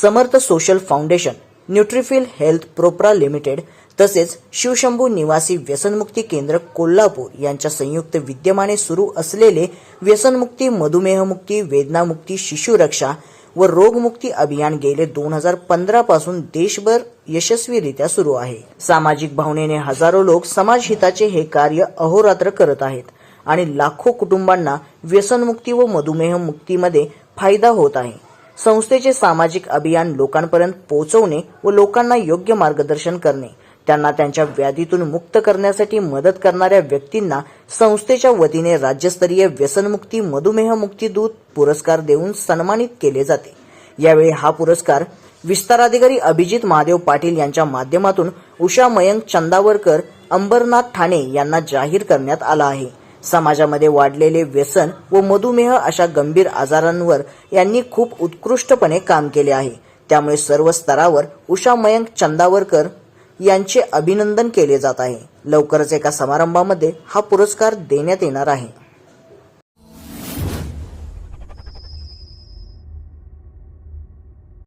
Samarth social foundation Nutrifil health प्रोप्रा limited तसेच शिवशंभू निवासी व्यसनमुक्ती केंद्र कोल्हापूर यांच्या संयुक्त विद्यमाने सुरू असलेले व्यसनमुक्ती मधुमेहमुक्ती वेदनामुक्ती शिशुरक्षा व रोगमुक्ती अभियान गेले दोन हजार पंधरा पासून देशभर यशस्वीरित्या सुरू आहे. सामाजिक भावनेने हजारो लोक समाजहिताचे हे कार्य अहोरात्र करत आहेत आणि लाखो कुटुंबांना व्यसनमुक्ती व मधुमेह मुक्तीमध्ये फायदा होत आहे. संस्थेचे सामाजिक अभियान लोकांपर्यंत पोहोचवणे व लोकांना योग्य मार्गदर्शन करणे. त्यांना त्यांच्या व्याधीतून मुक्त करण्यासाठी मदत करणाऱ्या व्यक्तींना संस्थेच्या वतीने राज्यस्तरीय व्यसनमुक्ती मधुमेह मुक्ती दूत पुरस्कार देऊन सन्मानित केले जाते. यावेळी हा पुरस्कार विस्ताराधिकारी अभिजित महादेव पाटील यांच्या माध्यमातून उषा मयंक चंदावरकर अंबरनाथ ठाणे यांना जाहीर करण्यात आला आहे. समाजामध्ये वाढलेले व्यसन व मधुमेह अशा गंभीर आजारांवर यांनी खूप उत्कृष्टपणे काम केले आहे. त्यामुळे सर्व स्तरावर उषा मयंक चंदावरकर यांचे अभिनंदन केले जात आहे. लवकरच एका समारंभामध्ये हा पुरस्कार देण्यात येणार आहे.